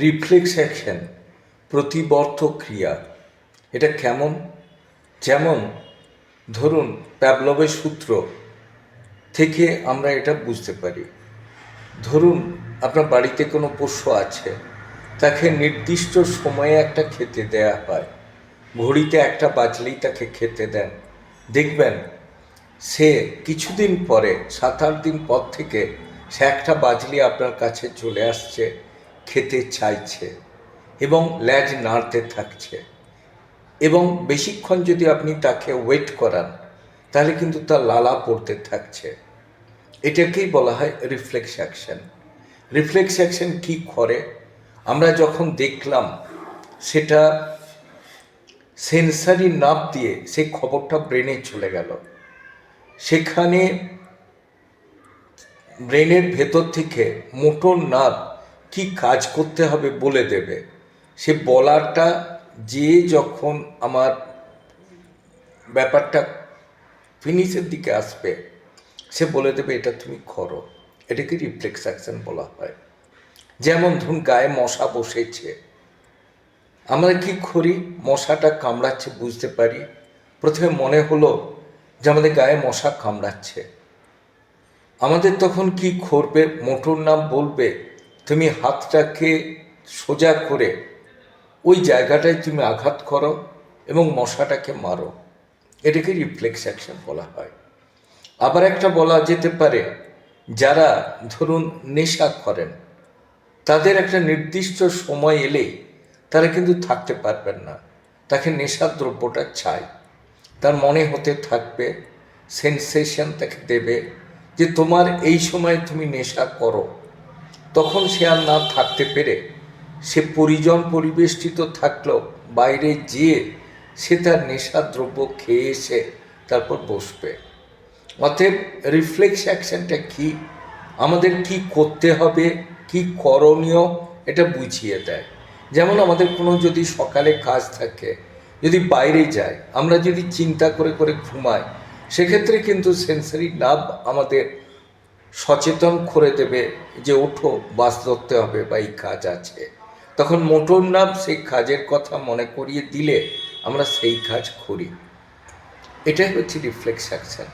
Reflex action প্রতিবর্ত ক্রিয়া এটা কেমন? যেমন, ধরুন প্যাবলবের সূত্র থেকে আমরা এটা বুঝতে পারি। ধরুন, আপনার বাড়িতে কোনো পোষ্য আছে, তাকে নির্দিষ্ট সময়ে একটা খেতে দেয়া হয়। ঘড়িতে একটা বাজলেই তাকে খেতে দেন। দেখবেন, সে কিছুদিন পরে, সাত আট দিন পর থেকে সে একটা বাজলি আপনার কাছে চলে আসছে। খেতে চাইছে এবং ল্যাজ নাড়তে থাকছে। এবং বেশিক্ষণ যদি আপনি তাকে ওয়েট করান, তাহলে কিন্তু তার লালা পড়তে থাকছে। এটাকেই বলা হয় রিফ্লেক্স অ্যাকশন রিফ্লেক্স অ্যাকশন কী করে? আমরা যখন দেখলাম সেটা সেন্সারি নাপ দিয়ে সেই খবরটা ব্রেনে চলে গেল। সেখানে ব্রেনের ভেতর থেকে মোটর নার্ভ কি কাজ করতে হবে বলে দেবে। সে বলাটা যে যখন আমার ব্যাপারটা ফিনিশের দিকে আসবে, সে বলে দেবে, এটা তুমি করো। এটাকে রিফ্লেক্স অ্যাকশন বলা হয়। যেমন ধরুন, গায়ে মশা বসেছে। আমরা কি করি? মশাটা কামড়াচ্ছে, বুঝতে পারি। প্রথমে মনে হলো যে আমাদের গায়ে মশা কামড়াচ্ছে। আমাদের তখন কি করবে? মোটর নাম বলবে তুমি হাতটাকে সোজা করে ওই জায়গাটায় তুমি আঘাত করো এবং মশাটাকে মারো। এটাকে রিফ্লেক্স অ্যাকশন বলা হয়। আবার একটা বলা যেতে পারে, যারা ধরুন নেশা করেন, তাদের একটা নির্দিষ্ট সময় এলে তারা কিন্তু থাকতে পারবেন না। তাকে নেশার দ্রব্যটা চাই তার মনে হতে থাকবে সেন্সেশন তাকে দেবে যে তোমার এই সময় তুমি নেশা করো। তখন সে আর না থাকতে পেরে, সে পরিজন পরিবেষ্টিত থাকলেও বাইরে যেয়ে সে তার নেশার দ্রব্য খেয়ে এসে তারপর বসবে। অতএব রিফ্লেক্স অ্যাকশনটা কি? আমাদের কি করতে হবে? কি করণীয়? এটা বুঝিয়ে দেয়। যেমন আমাদের কোনো যদি সকালে কাজ থাকে, যদি বাইরে যায় আমরা যদি চিন্তা করে করে ঘুমাই, সেক্ষেত্রে কিন্তু সেন্সারি লাভ আমাদের সচেতন করে দেবে যে ওঠো, বাস ধরতে হবে বা এই কাজ আছে। তখন মোটর নাম সেই কাজের কথা মনে করিয়ে দিলে আমরা সেই কাজ করি। এটাই হচ্ছে রিফ্লেক্স অ্যাকশন